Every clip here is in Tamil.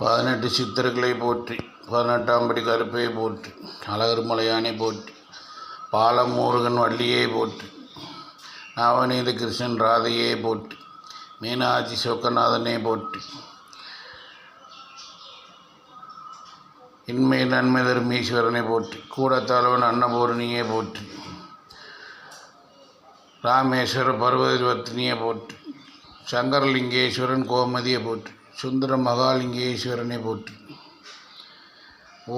பதினெட்டு சித்தர்களை போற்றி பதினெட்டாம் படி கருப்பையை போற்றி அழகர் மலையானை போற்றி பாலமுருகன் வள்ளியை போற்றி நவநீத கிருஷ்ணன் ராதையை போற்றி மீனாட்சி சொக்கநாதனை போற்றி. இன்மை நன்மை தரும் ஈஸ்வரனை போற்றி கூடத்தாழ்வன் அன்னபூரணியை போற்றி ராமேஸ்வர பர்வதிவர்த்தினியை போற்றி சங்கரலிங்கேஸ்வரன் கோமதியை போற்றி. சுந்தர மகாலிங்கேஸ்வரனை போற்றி.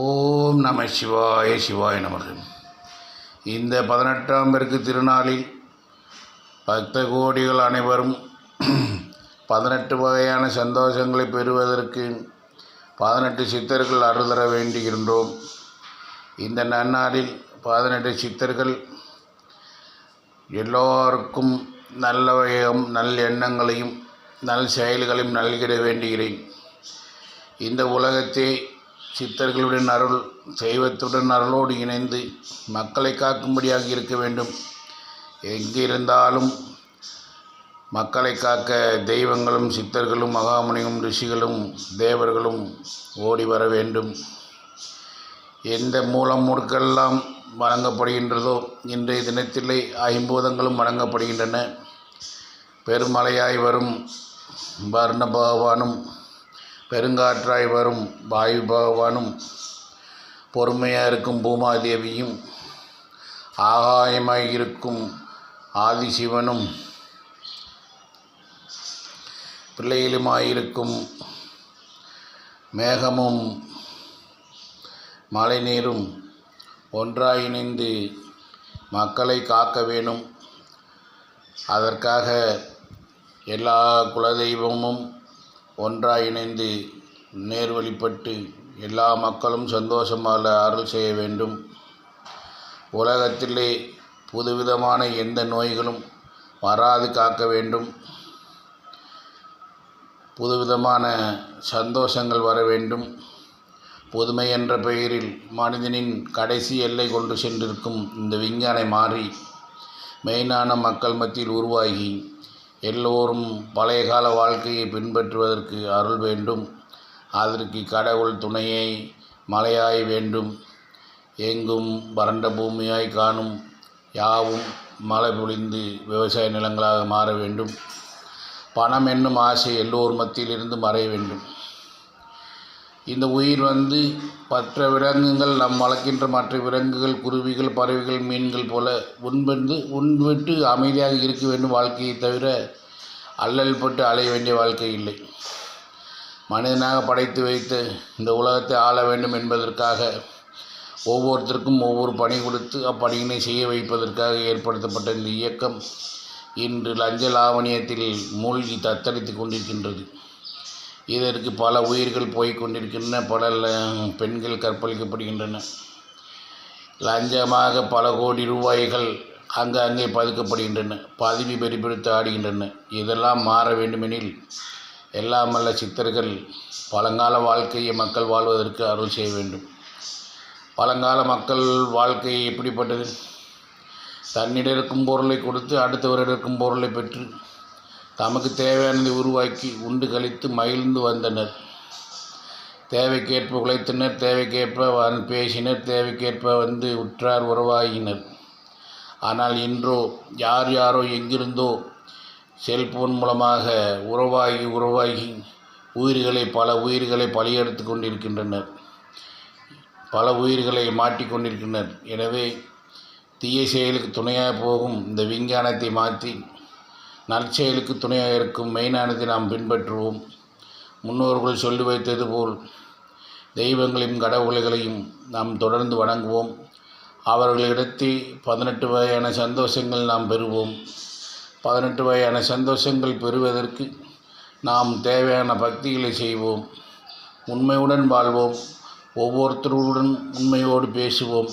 ஓம் நம சிவாய சிவாய நமக. இந்த பதினெட்டாம் பெருக்கு திருநாளில் பக்த கோடிகள் அனைவரும் பதினெட்டு வகையான சந்தோஷங்களை பெறுவதற்கு பதினெட்டு சித்தர்கள் அருதர வேண்டுகின்றோம். இந்த நன்னாளில் பதினெட்டு சித்தர்கள் எல்லோருக்கும் நல்ல வகையும் நல் எண்ணங்களையும் நல் செயல்களையும் நல்கிட வேண்டுகிறேன். இந்த உலகத்தை சித்தர்களுடன் அருள் தெய்வத்துடன் அருளோடு இணைந்து மக்களை காக்கும்படியாக இருக்க வேண்டும். எங்கிருந்தாலும் மக்களை காக்க தெய்வங்களும் சித்தர்களும் மகாமுனியும் ரிஷிகளும் தேவர்களும் ஓடி வர வேண்டும். எந்த மூலமுடுக்கெல்லாம் வழங்கப்படுகின்றதோ இன்றைய தினத்திலே ஐம்பூதங்களும் வழங்கப்படுகின்றன பெருமழையாய் வரும் வர்ண பகவானும் பெருங்காற்றாய் வரும் வாயு பகவானும் பொறுமையாக இருக்கும் பூமாதேவியும் ஆகாயமாய் இருக்கும் ஆதிசிவனும் பிள்ளையிலுமாயிருக்கும் மேகமும் மழைநீரும் ஒன்றாய் இணைந்து மக்களை காக்க வேணும். அதற்காக எல்லா குலதெய்வமும் ஒன்றாய் இணைந்து நேர் வழிபட்டு எல்லா மக்களும் சந்தோஷமாக அருள் செய்ய வேண்டும். உலகத்திலே புதுவிதமான எந்த நோய்களும் வராது காக்க வேண்டும். புதுவிதமான சந்தோஷங்கள் வர வேண்டும். புதுமை என்ற பெயரில் மனிதனின் கடைசி எல்லை கொண்டு சென்றிருக்கும் இந்த விஞ்ஞானை மாறி மெயினான மக்கள் மத்தியில் உருவாகி எல்லோரும் பழைய கால வாழ்க்கையை பின்பற்றுவதற்கு அருள் வேண்டும். அதற்கு கடவுள் துணையை மலையாய் வேண்டும். எங்கும் வறண்ட பூமியாய் காணும் யாவும் மழை பொழிந்து விவசாய நிலங்களாக மாற வேண்டும். பணம் என்னும் ஆசை எல்லோர் மத்தியிலிருந்து மறைய வேண்டும். இந்த உயிர் வந்து மற்ற விலங்குகள் நம் வளர்க்கின்ற மற்ற விலங்குகள் குருவிகள் பறவைகள் மீன்கள் போல உண்பந்து உண்விட்டு அமைதியாக இருக்க வேண்டும் வாழ்க்கையை தவிர அல்லல் பட்டு அலைய வேண்டிய வாழ்க்கை இல்லை. மனிதனாக படைத்து வைத்து இந்த உலகத்தை ஆள வேண்டும் என்பதற்காக ஒவ்வொருத்தருக்கும் ஒவ்வொரு பணி கொடுத்து அப்பணியினை செய்ய வைப்பதற்காக ஏற்படுத்தப்பட்ட இந்த இயக்கம் இன்று லஞ்ச லாவணியத்தில் மூழ்கி தத்தளித்து கொண்டிருக்கின்றது. இதற்கு பல உயிர்கள் போய்கொண்டிருக்கின்றன பல பெண்கள் கற்பழிக்கப்படுகின்றன. லஞ்சமாக பல கோடி ரூபாய்கள் அங்கு அங்கே பதுக்கப்படுகின்றன பதவி பெருபிடித்து ஆடுகின்றன. இதெல்லாம் மாற வேண்டுமெனில் எல்லாம் வல்ல சித்தர்கள் பழங்கால வாழ்க்கையை மக்கள் வாழ்வதற்கு அருள் செய்ய வேண்டும். பழங்கால மக்கள் வாழ்க்கை எப்படிப்பட்டது? தன்னிடம் இருக்கும் பொருளை கொடுத்து அடுத்தவரிடம் இருக்கும் பொருளை பெற்று தமக்கு தேவையானதை உருவாக்கி உண்டு கழித்து மகிழ்ந்து வந்தனர். தேவைக்கேற்ப உழைத்தனர் தேவைக்கேற்ப வன் பேசினர் தேவைக்கேற்ப வந்து உற்றார் உறவாகினர். ஆனால் இன்றோ யார் யாரோ எங்கிருந்தோ செல்போன் மூலமாக உறவாகி உறவாகி உயிர்களை பல உயிர்களை பலியெடுத்து கொண்டிருக்கின்றனர். பல உயிர்களை மாட்டிக்கொண்டிருக்கின்றனர் எனவே தீய செயலுக்கு துணையாக போகும் இந்த விஞ்ஞானத்தை மாற்றி நற்செயலுக்கு துணையாக இருக்கும் மெய்ஞானத்தை நாம் பின்பற்றுவோம். முன்னோர்கள் சொல்லி வைத்தது போல் தெய்வங்களையும் கடவுளைகளையும் நாம் தொடர்ந்து வணங்குவோம். அவர்களிடத்தில் பதினெட்டு வகையான சந்தோஷங்கள் நாம் பெறுவோம். பதினெட்டு வகையான சந்தோஷங்கள் பெறுவதற்கு நாம் தேவையான பக்திகளை செய்வோம். உண்மையுடன் வாழ்வோம். ஒவ்வொருத்தருடன் உண்மையோடு பேசுவோம்.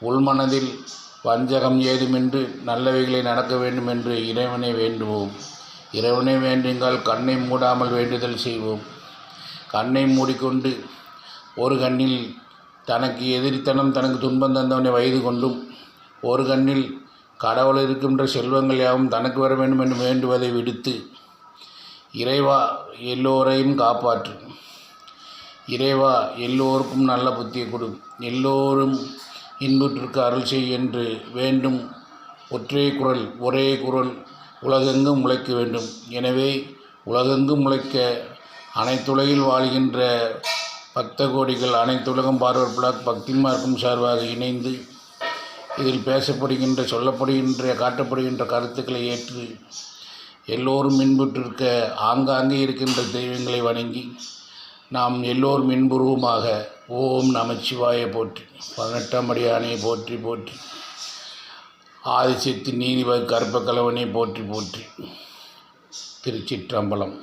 உள்மனதில் வஞ்சகம் ஏதுமென்று நல்லவைகளை நடக்க வேண்டும் என்று இறைவனை வேண்டுவோம். இறைவனை வேண்டுங்கள் கண்ணை மூடாமல் வேண்டுதல் செய்வோம். கண்ணை மூடிக்கொண்டு ஒரு கண்ணில் தனக்கு எதிரித்தனம் தனக்கு துன்பம் தந்தவனை வயது கொண்டும் ஒரு கண்ணில் கடவுள் இருக்கின்ற செல்வங்கள் யாவும் தனக்கு வர வேண்டும் என்று வேண்டுவதை விடுத்து இறைவா எல்லோரையும் காப்பாற்று. இறைவா எல்லோருக்கும் நல்ல புத்தியை கொடு. எல்லோரும் இன்புற்றிற்கு அருள் செய் என்று வேண்டும். ஒற்றே குரல் ஒரே குரல் உலகெங்கும் உழைக்க வேண்டும். எனவே உலகெங்கும் உழைக்க அனைத்துலகில் வாழ்கின்ற பக்த கோடிகள் அனைத்துலகம் பார்வர் பிளாக் பக்தி மார்க்கம் சார்பாக இணைந்து இதில் பேசப்படுகின்ற சொல்லப்படுகின்ற காட்டப்படுகின்ற கருத்துக்களை ஏற்று எல்லோரும் இன்புற்றிருக்க ஆங்காங்கே இருக்கின்ற தெய்வங்களை வணங்கி நாம் எல்லோரும் இன்புருவமாக ஓம் நமச்சிவாய போற்றி பதினெட்டாம் அடியானை போற்றி போற்றி. ஆதிசித்து நீதிபதி கற்பக்கலவனை போற்றி போற்றி. திருச்சிற்றம்பலம்.